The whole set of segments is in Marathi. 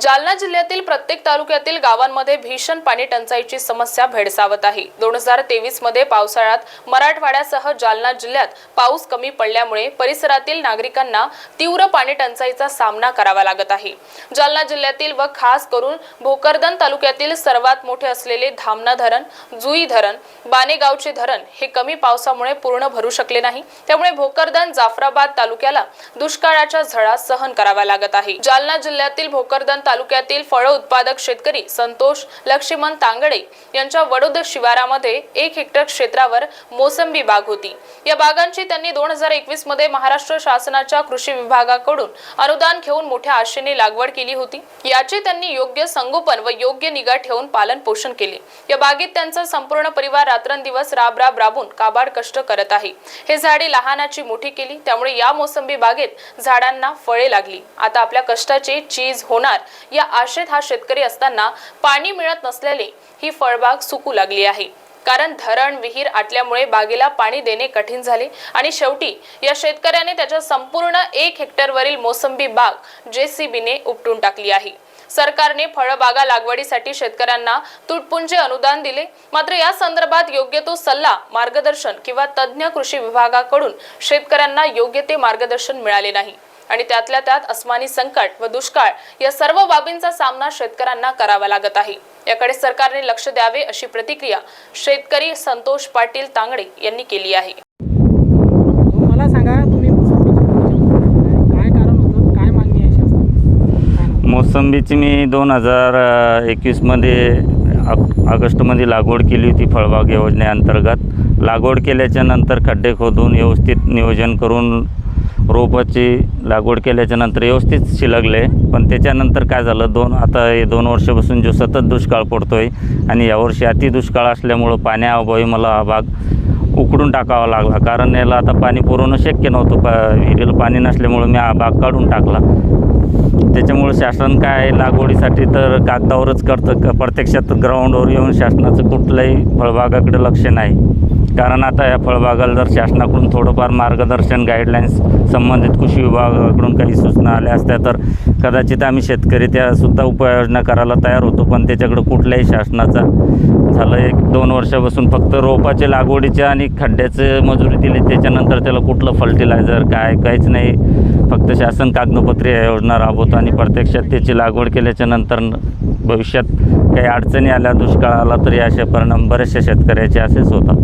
जालना जिल्ह्यातील प्रत्येक तालुक्यातील गावांमध्ये भीषण पाणी टंचाईची समस्या भेडसावत आहे. दोन हजार तेवीसमध्ये पावसाळ्यात मराठवाड्यासह जालना जिल्ह्यात पाऊस कमी पडल्यामुळे परिसरातील नागरिकांना तीव्र पाणी टंचाईचा सामना करावा लागत आहे. जालना जिल्ह्यातील व खास करून भोकरदन तालुक्यातील सर्वात मोठे असलेले धामणा धरण जुई धरण बानेगावचे धरण हे कमी पावसामुळे पूर्ण भरू शकले नाही. त्यामुळे भोकरदन जाफराबाद तालुक्याला दुष्काळाच्या झळा सहन करावा लागत आहे. जालना जिल्ह्यातील भोकरदन तालुक्यातील फळ उत्पादक शेतकरी संतोष लक्ष्मण तांगडे यांच्या वडोद शिवारामध्ये एक हेक्टर क्षेत्रावर मोसंबी बाग होती. या बागांची त्यांनी दोन हजार एकवीसमध्ये महाराष्ट्र शासनाच्या कृषी विभागाकडून अनुदान घेऊन मोठ्या आशेने लागवड केली होती. याचे त्यांनी योग्य संगोपन व योग्य निगा ठेवून पालन पोषण केले. या बागेत त्यांचा संपूर्ण परिवार रात्रंदिवस राब राब राबून काबाड कष्ट करत आहे. हे झाडे लहानाची मोठी केली त्यामुळे या मोसंबी बागेत झाडांना फळे लागली. आता आपल्या कष्टाचे चीज होणार या आशेत हा शेतकरी असताना पाणी मिळत नसल्याने ही फळबाग सुकू लागली आहे. कारण धरण विहीर आटल्यामुळे बागेला पाणी देणे कठीण झाले आणि शेवटी या शेतकऱ्याने त्याच्या संपूर्ण एक हेक्टरवरील मोसंबी बाग जेसीबीने उपटून टाकली आहे. सरकारने फळबागा लागवडीसाठी शेतकऱ्यांना तुटपुंजे अनुदान दिले. मात्र या संदर्भात योग्य तो सल्ला मार्गदर्शन किंवा तज्ज्ञ कृषी विभागाकडून शेतकऱ्यांना योग्य ते मार्गदर्शन मिळाले नाही. आणि त्यातल्या त्यात अस्मानी संकट व दुष्काळ या सर्व बाबींचा सामना शेतकऱ्यांना करावा लागत आहे. याकडे सरकारने लक्ष द्यावे अशी प्रतिक्रिया शेतकरी संतोष पाटील तांगडे यांनी केली आहे. मला सांगा तुम्ही काय कारण होतं? काय मागणी आहे? मोसंबीची मी दोन हजार एकवीसमध्ये ऑग ऑगस्टमध्ये लागवड केली होती फळबाग योजनेअंतर्गत. लागवड केल्याच्यानंतर खड्डे खोदून व्यवस्थित नियोजन करून रोपाची लागवड केल्याच्यानंतर व्यवस्थित शिलगले पण त्याच्यानंतर काय झालं दोन आता हे दोन वर्षापासून जो सतत दुष्काळ पडतो आहे आणि यावर्षी अति दुष्काळ असल्यामुळं पाण्याअभावी मला हा भाग उकडून टाकावा लागला. कारण याला आता पाणी पुरवणं शक्य नव्हतं. पा विहिरीला पाणी नसल्यामुळं मी हा भाग काढून टाकला. त्याच्यामुळं शासन काय लागवडीसाठी तर कागदावरच करतं. प्रत्यक्षात ग्राउंडवर येऊन शासनाचं कुठलंही फळबागाकडे लक्ष नाही. कारण आता या फळबागाला जर शासनाकडून थोडंफार मार्गदर्शन गाईडलाईन्स संबंधित कृषी विभागाकडून काही सूचना आल्या असत्या तर कदाचित आम्ही शेतकरी त्यासुद्धा उपाययोजना करायला तयार होतो. पण त्याच्याकडं कुठल्याही शासनाचा झालं एक दोन वर्षापासून फक्त रोपाचे लागवडीचे आणि खड्ड्याचे मजुरी दिली त्याच्यानंतर त्याला कुठलं फर्टिलायझर काय काहीच नाही. फक्त शासन कागदोपत्री या योजना राबवतो आणि प्रत्यक्षात त्याची लागवड केल्याच्यानंतर भविष्यात काही अडचणी आल्या दुष्काळ आला तरी असे परिणाम बऱ्याचशा शेतकऱ्याचे असेच होतात.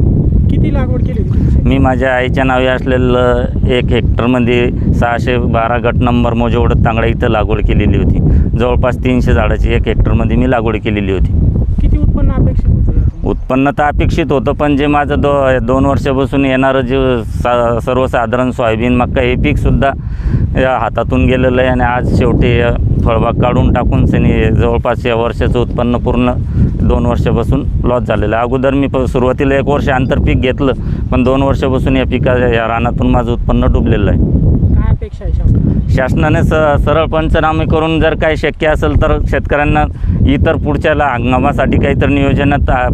किती लागवड केली होती? मी माझ्या आईच्या नावे असलेलं एक हेक्टरमध्ये सहाशे बारा गट नंबर मोजेवडत तांगडा इथं लागवड केलेली होती जवळपास तीनशे झाडाची एक हेक्टरमध्ये मी लागवड केलेली होती किती उत्पन्न अपेक्षित होतं यातून? उत्पन्न तर अपेक्षित होतं पण जे माझं दो दोन वर्षापासून येणारं जे सा सर्वसाधारण सोयाबीन मक्का हे पीकसुद्धा या हातातून गेलेलं आहे आणि आज शेवटी फळबाग काढून टाकून त्यांनी जवळपास या वर्षाचं उत्पन्न पूर्ण दोन वर्षापासून लॉस झालेलं आहे. अगोदर मी प सुरुवातीला एक वर्ष आंतरपीक घेतलं पण दोन वर्षापासून या पिका या रानातून माझं उत्पन्न डुबलेलं आहे. काय अपेक्षा आहे शासनाने स सरळ पंचनामे करून जर काही शक्य असेल तर शेतकऱ्यांना इतर पुढच्याला हंगामासाठी काहीतरी नियोजनात आ,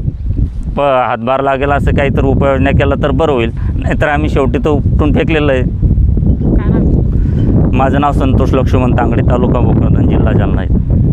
प हातभार लागेल असं काहीतरी उपाययोजना केला तर बरं होईल. नाहीतर आम्ही शेवटी तो उपटून फेकलेलं आहे? माझं नाव संतोष लक्ष्मण तांगडे तालुका भोकरदन जिल्हा जालना. आहे